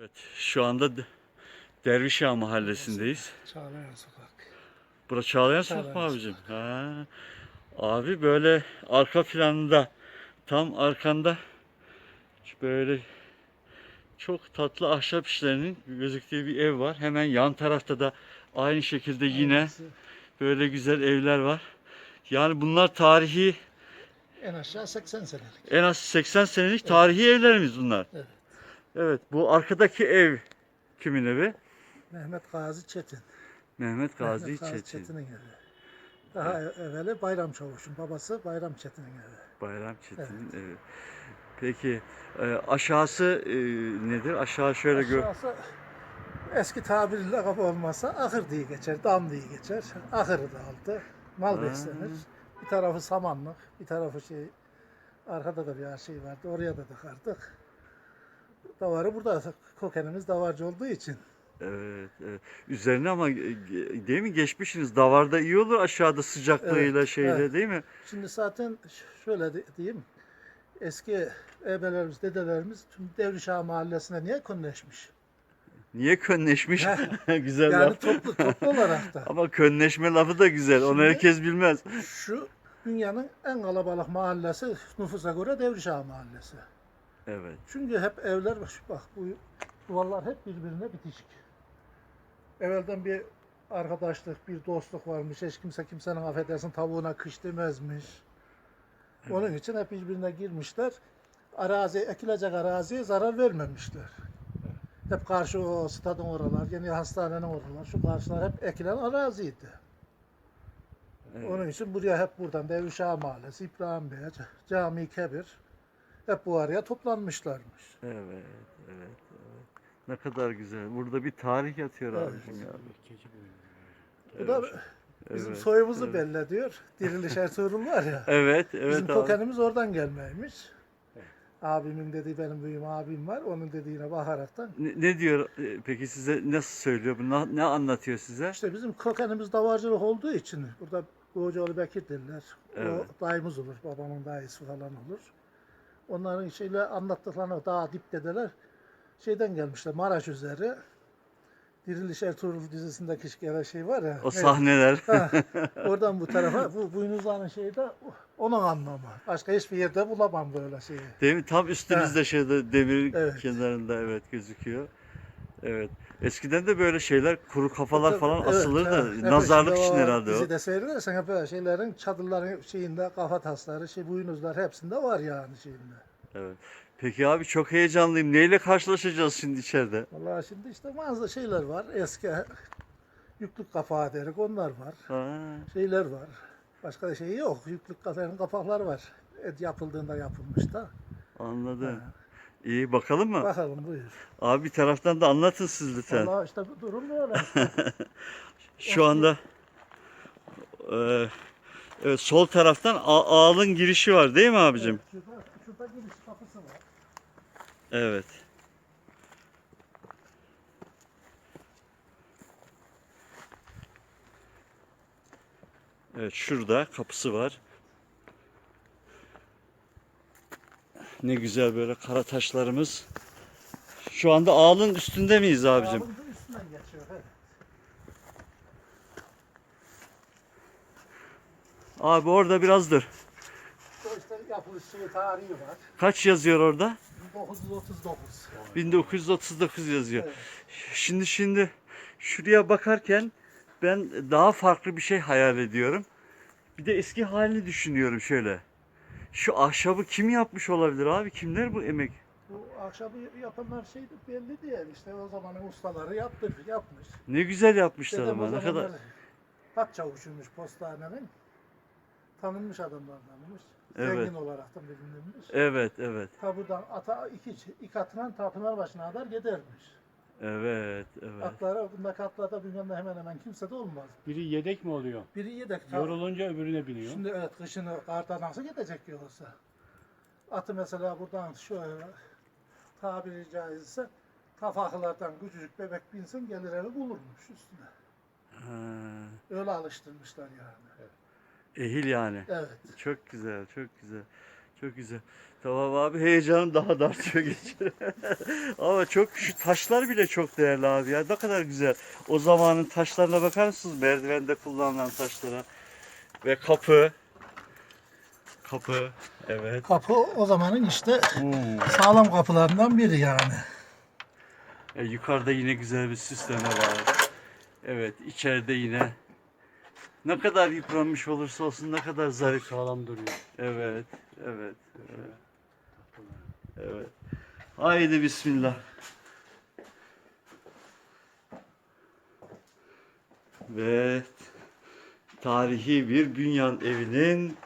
Evet, şu anda D- Dervişağa mahallesindeyiz. Çağlayan Sokak. Burası Çağlayan Sokak mı Çağlayan abicim? Ha. Abi böyle arka planında tam arkanda böyle çok tatlı ahşap işlerinin gözüktüğü bir ev var. Hemen yan tarafta da aynı şekilde yine Aynısı. böyle güzel evler var. Yani bunlar tarihi En aşağı 80 senelik. en az 80 senelik tarihi evlerimiz bunlar. Evet. Evet, bu arkadaki ev kimin evi? Mehmet Gazi Çetin. Mehmet Gazi Mehmet Gazi Çetin. Çetin'in evi. Daha ev- evveli Bayram Çavuş'un babası Bayram Çetin'in evi. Bayram Çetin'in evi. Peki e, aşağısı e, nedir? Aşağı şöyle gör. Aşağısı eski tabirle kapı olmasa ahır diye geçer, dam diye geçer. Ahırı da altı. Mal Ha. beslenir. Bir tarafı samanlık, bir tarafı şey arkada da bir şey vardı. Oraya da tıkardık. Davarı burada kokenimiz davarcı olduğu için. Evet, evet. Üzerine ama değil mi geçmişsiniz? Davarda iyi olur aşağıda sıcaklığıyla Evet, şeyle evet. değil mi? Şimdi zaten şöyle diyeyim. Eski ebelerimiz, dedelerimiz tüm Devrişah Mahallesi'ne niye konleşmiş? Niye könleşmiş? güzel Yani laf. toplu toplu olarak da. Ama könleşme lafı da güzel. Onu Şimdi- herkes bilmez. Şu dünyanın en kalabalık mahallesi nüfusa göre Devrişah Mahallesi. Evet. Çünkü hep evler bak, bu duvarlar hep birbirine bitişik. Evvelden bir arkadaşlık, bir dostluk varmış. Hiç kimse kimsenin affedersin tavuğuna kış demezmiş. Onun için hep birbirine girmişler. Arazi, ekilecek araziye zarar vermemişler. Hep karşı o stadın oralar, yeni hastanenin oralar, şu karşılar hep ekilen araziydi. Evet. Onun için buraya hep buradan Devrişah Mahallesi, İbrahim Bey, Cami Kebir hep bu araya toplanmışlarmış. Evet, evet, evet. Ne kadar güzel. Burada bir tarih yatıyor Evet. abicim ya. Bu da Evet, bizim evet, soyumuzu evet. belli ediyor. Diriliş Ertuğrul var ya. Evet, evet bizim abi. kokenimiz oradan gelmeymiş. Abimin dediği benim büyüğüm abim var. Onun dediğine bakaraktan. Ne, ne diyor e, peki size nasıl söylüyor? Bu ne, ne anlatıyor size? İşte bizim kokenimiz davarcılık olduğu için burada Kocaoğlu Bekir derler. Evet. O dayımız olur. Babamın dayısı falan olur. Onların şeyle anlattıklarını daha dip dedeler şeyden gelmişler. Maraş üzeri. Diriliş Ertuğrul dizisindeki gelen şey var ya. O ne- sahneler. Ha, oradan bu tarafa bu boynuzların şeyi de onun anlamı. Başka hiçbir yerde bulamam böyle şeyi. Değil mi? Tam üstünüzde şeyde demir Evet. kenarında evet gözüküyor. Evet. Eskiden de böyle şeyler kuru kafalar falan Evet, asılırdı. evet. Nazarlık için herhalde o. Dizide seyredersen hep böyle şeylerin çadırların şeyinde kafa tasları, şey boynuzlar hepsinde var yani şeyinde. Evet. Peki abi çok heyecanlıyım. Neyle karşılaşacağız şimdi içeride? Vallahi şimdi işte bazı şeyler var. Eski yüklük kafağı derik onlar var. Ha, Şeyler var. Başka şey yok. Yüklük kafanın kapakları var. Et yapıldığında yapılmış da. anladım. Ha. İyi bakalım mı? Bakalım buyur. Abi bir taraftan da anlatın siz lütfen. Vallahi işte bu durum böyle. Şu anda e, evet, sol taraftan A- ağalın girişi var değil mi abicim? Şurada, şurada giriş kapısı var. Evet. Evet şurada kapısı var. Ne güzel böyle kara taşlarımız. Şu anda ağalın üstünde miyiz abicim? Ağabeyimizin üstünden geçiyor. Evet. Abi orada biraz dur. İşte tarihi var. Kaç yazıyor orada? 1939. 1939 yazıyor. Evet. Şimdi şimdi şuraya bakarken ben daha farklı bir şey hayal ediyorum. Bir de eski halini düşünüyorum şöyle. Şu ahşabı kim yapmış olabilir abi? Kimler bu emek? Bu ahşabı yapanlar şeydi belli değil. İşte o zamanın ustaları yaptı, yapmış. Ne güzel yapmışlar Dedem ama ne kadar. Hat çavuşuymuş postanenin. Tanınmış adamlardanmış. Evet. Zengin olarak da bilinirmiş. Evet, evet. Ta buradan ata iki, iki atından ta Pınarbaşı'na kadar gidermiş. Evet, evet. Atlara, bundaki atlarda bilmem ne hemen hemen kimse de olmaz. Biri yedek mi oluyor? Biri yedek. ta- Yorulunca öbürüne biniyor. Şimdi evet kışını karda nasıl gidecek yoksa? Atı mesela buradan şöyle tabiri caizse tafaklardan küçücük bebek binsin gelir evi bulurmuş üstüne. Ha, Öyle alıştırmışlar yani. ehil yani. Evet. Çok güzel, çok güzel. Çok güzel. Tamam abi heyecanım daha da artıyor geçiyor. Ama çok şu taşlar bile çok değerli abi ya. Ne kadar güzel. O zamanın taşlarına bakar mısınız? Merdivende kullanılan taşlara. Ve kapı. Kapı. Evet. Kapı o zamanın işte Hmm. sağlam kapılarından biri yani. E, yukarıda yine güzel bir süsleme var. Evet, içeride yine ne kadar yıpranmış olursa olsun ne kadar zarif. Sağlam duruyor. Evet, evet, evet. Evet. Haydi bismillah. Ve tarihi bir bünyan evinin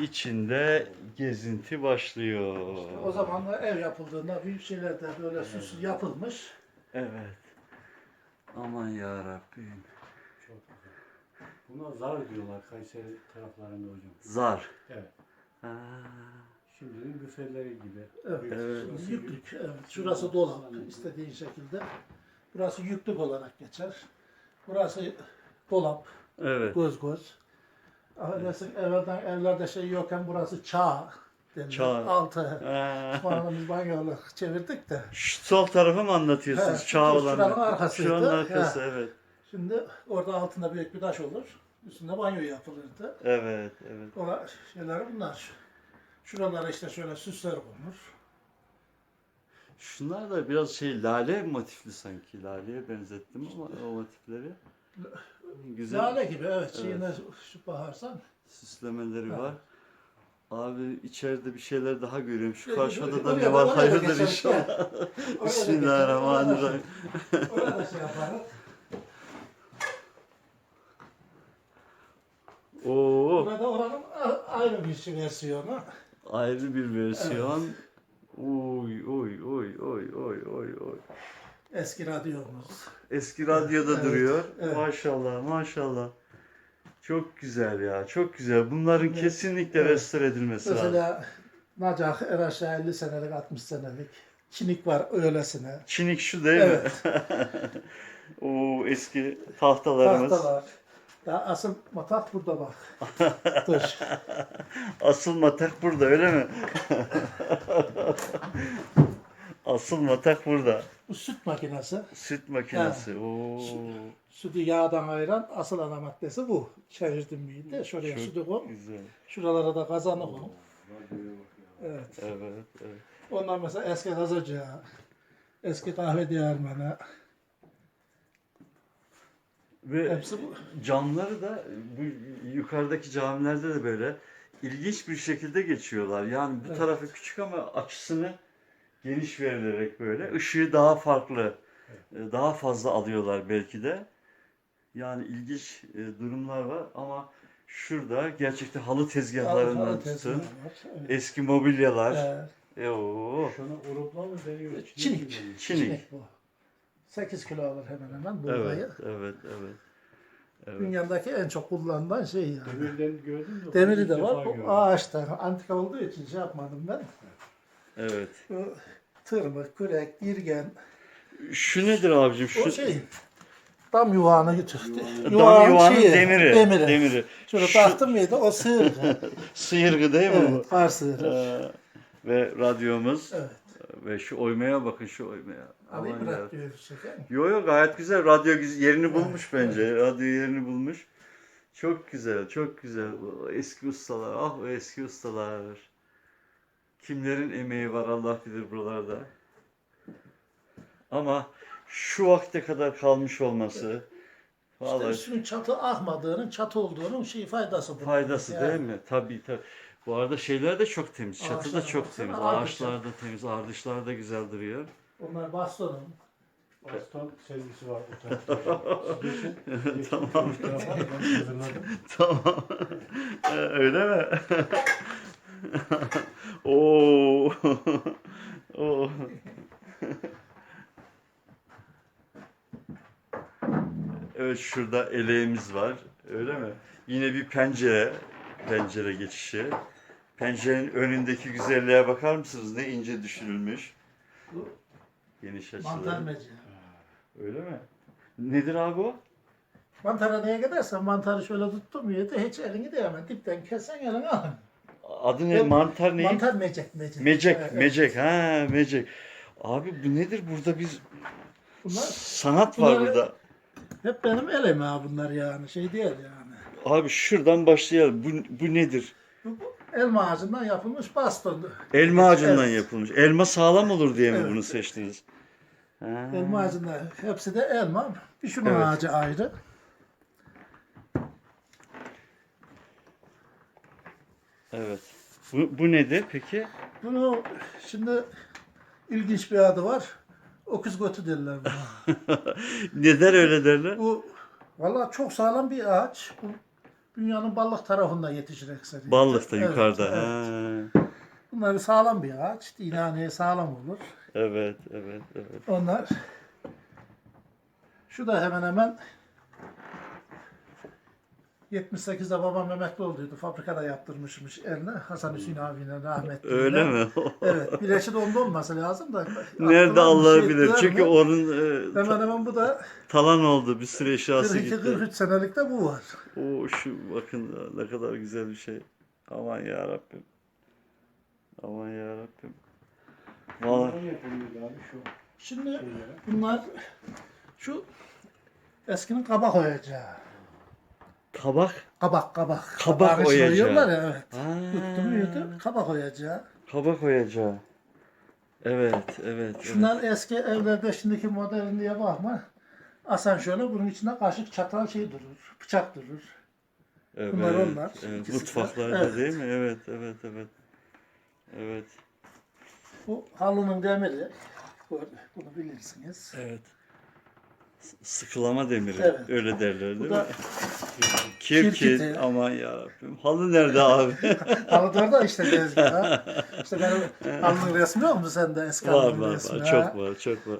içinde gezinti başlıyor. O zamanlar ev yapıldığında büyük şeyler de böyle süslü yapılmış. Evet. Aman ya Rabbim. Buna zar diyorlar Kayseri taraflarında hocam. Zar. Evet. Ha. Şimdinin büfeleri gibi. Evet. Evet. Şurası Yüklük. Evet. Şurası dolap istediğin şekilde. Burası yüklük olarak geçer. Burası dolap, Evet. göz göz. Affedersin evvelden evlerde şey yokken burası çağ denilir. Çağ. Altı. Ha. Sonra biz banyola çevirdik de. Şu sol tarafı mı anlatıyorsunuz? He, Çağ şu- olan. şuranın arkasıydı. Şuranın arkası evet. Şimdi orada altında büyük bir taş olur. Üstünde banyo yapılırdı. Evet, evet. O şeyler bunlar. Şuralara işte şöyle süsler konur. Şunlar da biraz şey lale motifli sanki. Laleye benzettim ama o motifleri. Güzel Lale gibi evet. Evet. Şeyine şu bakarsan. süslemeleri Ha. var. Abi içeride bir şeyler daha görüyorum. Şu Oraya- karşı odada oraya ne da- var? da Hayırdır inşallah. Da Bismillahirrahmanirrahim. Orada da şey yaparız. Oo, Burada oranın ayrı bir versiyonu. ayrı bir versiyon. Oy oy oy oy oy oy oy. Eski radyomuz. Eski radyoda Evet, duruyor. evet. Maşallah maşallah. Çok güzel ya çok güzel. Bunların Evet. kesinlikle Evet. restore edilmesi lazım. Mesela Nacak en aşağı 50 senelik 60 senelik. Çinik var öylesine. Çinik şu değil mi? o eski tahtalarımız. Tahtalar. Ya asıl matak burada bak. Dur. Asıl matak burada öyle mi? Asıl matak burada. Bu süt makinesi. Süt makinesi. Oo. Sütü yağdan ayıran asıl ana maddesi bu. Çevirdim miydi? Şuraya Çok sütü koy. güzel. Şuralara da kazanı koy. Evet. Evet, evet. Onlar mesela eski gaz ocağı, eski kahve değirmeni. Ve Hepsi bu. camları da bu yukarıdaki camilerde de böyle ilginç bir şekilde geçiyorlar. Yani bu Evet. tarafı küçük ama açısını geniş verilerek böyle ışığı daha farklı, e, daha fazla alıyorlar belki de. Yani ilginç e, durumlar var ama şurada gerçekten halı tezgahlarından Halı tutun, var. Evet. eski mobilyalar. Evet. E, oo. Şuna urupla mı deniyor? Çinik. Çinik. Çinik bu. 8 kilo alır hemen hemen buğdayı. Evet, evet, evet. Evet. Dünyadaki en çok kullanılan şey yani. Demirden gördün mü? Demiri de var. Bu ağaçtan. Antika olduğu için şey yapmadım ben. Evet. Bu tırmık, kürek, dirgen. Şu nedir abicim? Şu O şey dam yuvağını götürdü. Dam yuvanın şeyi, demiri. Demiri. demiri. Şöyle Şu- taktım mıydı o sığırdı. Sıyırgı değil mi bu? evet, var sığır. Ee, ve radyomuz Evet. Ve şu oymaya bakın şu oymaya. Alayım Aman ya. bırak diyor şeker. Yo yo gayet güzel. Radyo güz- yerini bulmuş bence. Radyo yerini bulmuş. Çok güzel, çok güzel. O eski ustalar, ah o eski ustalar. Kimlerin emeği var Allah bilir buralarda. Ama şu vakte kadar kalmış olması İşte vallahi üstünün çatı ahmadığının çatı olduğunun şey faydası bu. faydası Yani. değil mi? Tabii tabii. Bu arada şeyler de çok temiz. Çatı da Ağaçlar çok baksana, temiz. ardışlar. Ağaçlar da temiz. Ardışlar da güzel duruyor. Onlar bastonun. Baston servisi var o tarafta. Tamam. Tamam. Ee, Öyle mi? Oo. Oo. Evet şurada eleğimiz var. Öyle mi? Yine bir pencere. Pencere geçişi. Pencerenin önündeki güzelliğe bakar mısınız? Ne ince düşürülmüş. Bu Geniş mantar açılı. meci. Öyle mi? Nedir abi o? Mantara neye gidersen mantarı şöyle tuttum yedi hiç elini değme. Dipten kessen elini alın. adı ne? Yok, Mantar ne? Mantar mecek mecek. Mecek, Evet, mecek. Ha, mecek. Abi bu nedir burada biz Bunlar sanat var bunlar- burada. hep benim el emeği bunlar yani şey değil yani. Abi şuradan başlayalım. Bu, bu nedir? Bu, bu elma ağacından yapılmış baston. Elma ağacından Evet. yapılmış. Elma sağlam olur diye mi Evet. bunu seçtiniz? Ha. Elma ağacından hepsi de elma. Bir şunun Evet. ağacı ayrı. Evet. Bu, bu nedir peki? Bunu şimdi ilginç bir adı var. Okuz götü derler buna. Neden öyle derler? Bu valla çok sağlam bir ağaç. Bu dünyanın ballık tarafında yetişir ekseri. Ballıkta Evet, yukarıda. evet. Ha. Bunlar sağlam bir ağaç. Dinaneye sağlam olur. Evet, evet, evet. Onlar şu da hemen hemen 78'de babam emekli olduydu. Fabrikada yaptırmışmış eline. Hasan Hüseyin abine rahmetli. Öyle mi? Evet. Bileşi de onda olması lazım da. Nerede Allah şey bilir. Çünkü mi? onun e, Hemen hemen bu da talan oldu. Bir sürü eşyası gitti. 42-43 senelikte bu var. O şu bakın ne kadar güzel bir şey. Aman ya Rabbim. Aman ya Rabbim. Vallahi Şimdi bunlar şu eskinin kabak oyacağı. Kabak. Kabak kabak. Kabak oyacağı. ya evet. Ha, Yuttu mu yuttu kabak oyacağı. kabak oyacağı. Evet, evet. evet. Şunlar eski evlerde şimdiki modern diye bakma. Asan şöyle bunun içinde kaşık çatal şey durur. Bıçak durur. Evet, bunlar onlar, Evet, ikisi de. mutfaklarda Evet. değil mi? Evet, evet, evet. Evet, Bu halının demiri. Bu- Bunu bilirsiniz. evet. Sıkılama demiri. Evet. Öyle derler değil Bu mi? da Kirkit. kirkiti. Aman yarabbim. Halı nerede abi? halıda da işte tezgah. İşte benim halının resmi yok mu sende eski var halının var resmi? var. ha? Çok var çok var.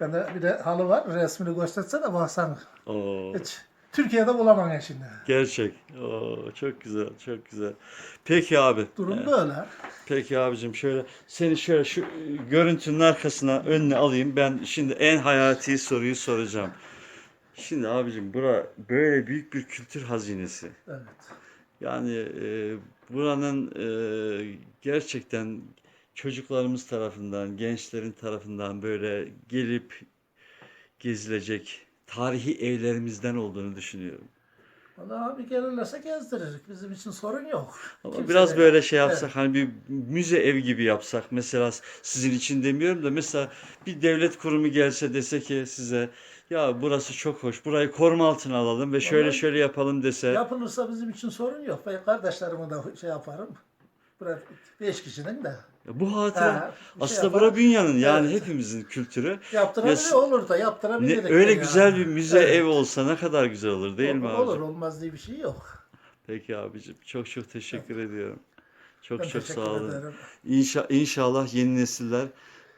Bende bir de halı var. Resmini göstersene baksan. Oo, Hiç Türkiye'de bulamam ya şimdi. gerçek. Oo, çok güzel çok güzel. Peki abi. Durum Ee, böyle. Peki abicim şöyle seni şöyle şu görüntünün arkasına önüne alayım. Ben şimdi en hayati soruyu soracağım. Şimdi abicim bura böyle büyük bir kültür hazinesi. Evet. Yani e, buranın e, gerçekten çocuklarımız tarafından, gençlerin tarafından böyle gelip gezilecek tarihi evlerimizden olduğunu düşünüyorum. Valla abi gelirlerse gezdiririk. Bizim için sorun yok. Ama Kimse biraz de- böyle şey yapsak hani bir müze ev gibi yapsak mesela sizin için demiyorum da mesela bir devlet kurumu gelse dese ki size ya burası çok hoş burayı koruma altına alalım ve şöyle Vallahi- şöyle yapalım dese Yapılırsa bizim için sorun yok. Ben kardeşlerime de şey yaparım. Buraya beş kişinin de. Bu hatıra Ha, şey aslında yapar. bura dünyanın yani Evet. hepimizin kültürü. Yaptırabilir Ya- olur da Ne, yaptırabilir. öyle güzel bir müze Evet. ev olsa ne kadar güzel olur değil mi olur, abicim? Olur olmaz diye bir şey yok. Peki abicim çok çok teşekkür ediyorum. Çok Ben çok sağ olun. ederim. İnşa, inşallah yeni nesiller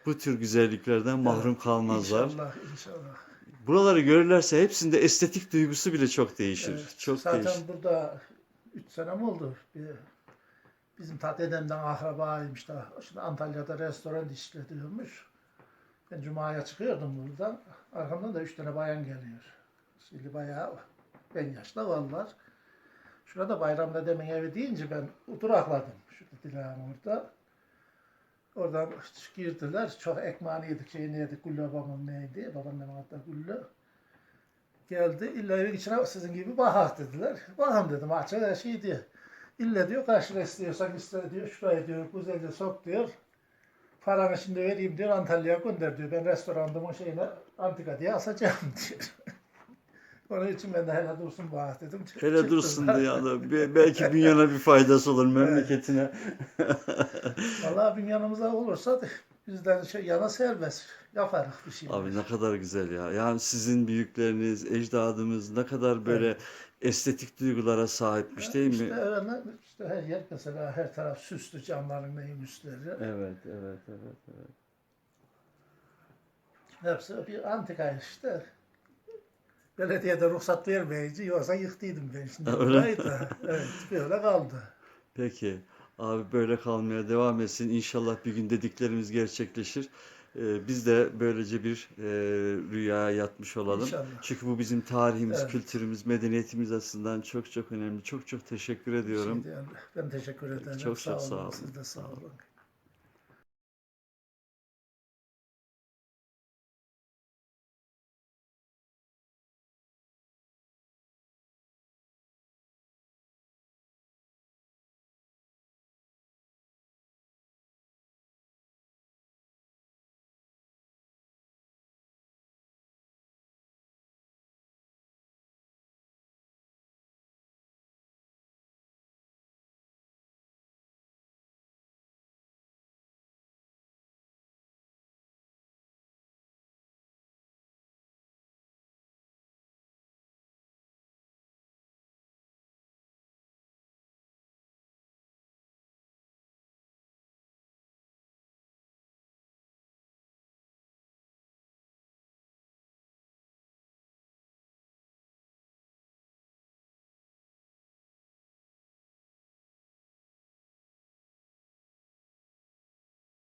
bu tür güzelliklerden mahrum kalmazlar. İnşallah inşallah. Buraları görürlerse hepsinde estetik duygusu bile çok değişir. Evet, Çok Zaten değişir. burada 3 sene mi oldu? Bir, bizim tat dedemden akrabaymış da. Şimdi Antalya'da restoran işletiyormuş. Ben Cuma'ya çıkıyordum buradan. Arkamdan da 3 tane bayan geliyor. Şimdi bayağı ben yaşlı varlar. Şurada bayram dedemin evi deyince ben durakladım. Şurada Dilan orada. Oradan girdiler. Çok ekmeğini yedik, şeyini yedik. Güllü babamın neydi? Babaannemin hatta Güllü. Geldi. İlla evin içine sizin gibi bakak dediler. Bakam dedim. Açık şey diyor. İlla diyor lira istiyorsan iste diyor. Şuraya diyor güzelce sok diyor. Paranı şimdi vereyim diyor. Antalya'ya gönder diyor. Ben restoranımın şeyine antika diye asacağım diyor. Onun için ben de hele dursun bak dedim. Çık- Hele çıktım. dursun dünyada. Be- Belki dünyana bir faydası olur memleketine. Vallahi bir yanımızda olursa bizden şey yana serbest yaparız bir şey. Abi ne kadar güzel ya. Yani sizin büyükleriniz, ecdadımız ne kadar böyle estetik duygulara sahipmiş değil İşte mi? öyle, işte her yer mesela her taraf süslü camların neyin üstleri. Evet, evet, evet, evet. Hepsi bir antika işte. Belediyede ruhsat vermeyici yoksa yıktıydım ben şimdi. Öyle da. Evet böyle kaldı. Peki. Abi böyle kalmaya devam etsin. İnşallah bir gün dediklerimiz gerçekleşir. E, biz de böylece bir e, rüyaya yatmış olalım. İnşallah. Çünkü bu bizim tarihimiz, Evet. kültürümüz, medeniyetimiz açısından çok çok önemli. Çok çok teşekkür ediyorum. Şimdi yani ben teşekkür ederim. Çok sağ çok sağ olun. olun. Siz de sağ olun.